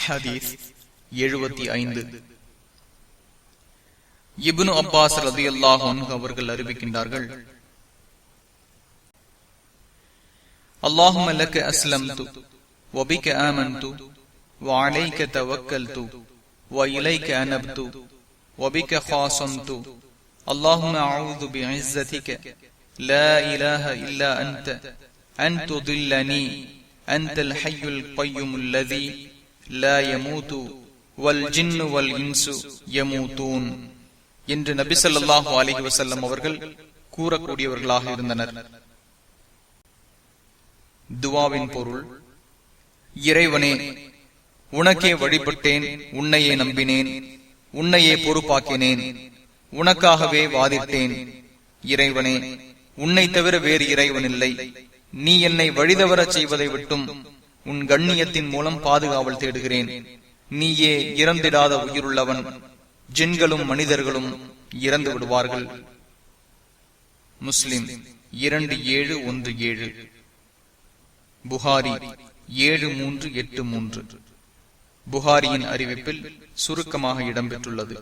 ஹதீஸ் எழுபத்தி ஐந்து இப்னு அப்பாஸ் ரதி அவர்கள் அறிவிக்கின்றார்கள் اللهم لك أسلمت وبك آمنت وعليك توكلت وإليك أنبت وبك خاصمت اللهم أعوذ بعزتك لا إله إلا أنت أن تضلني أنت الحي القيوم الذي என்று நபி அலிஹி வசல்லம் அவர்கள் கூறக்கூடியவர்களாக இருந்தனர். துவாவின் பொருள் இறைவனே உனக்கே வழிபட்டேன் உன்னையே நம்பினேன் உன்னையே பொறுப்பாக்கினேன் உனக்காகவே வாதிட்டேன். இறைவனே உன்னை தவிர வேறு இறைவன் இல்லை. நீ என்னை வழிதவரச் செய்வதை விட்டும் உன் கண்ணியத்தின் மூலம் பாதுகாவல் தேடுகிறேன். நீயே இறந்திடாத உயிருள்ளவன். ஜின்களும் மனிதர்களும் இறந்து விடுவார்கள். முஸ்லிம் இரண்டு ஏழு ஒன்று ஏழு. புகாரி ஏழு மூன்று எட்டு மூன்று. புகாரியின் அறிவிப்பில் சுருக்கமாக இடம்பெற்றுள்ளது.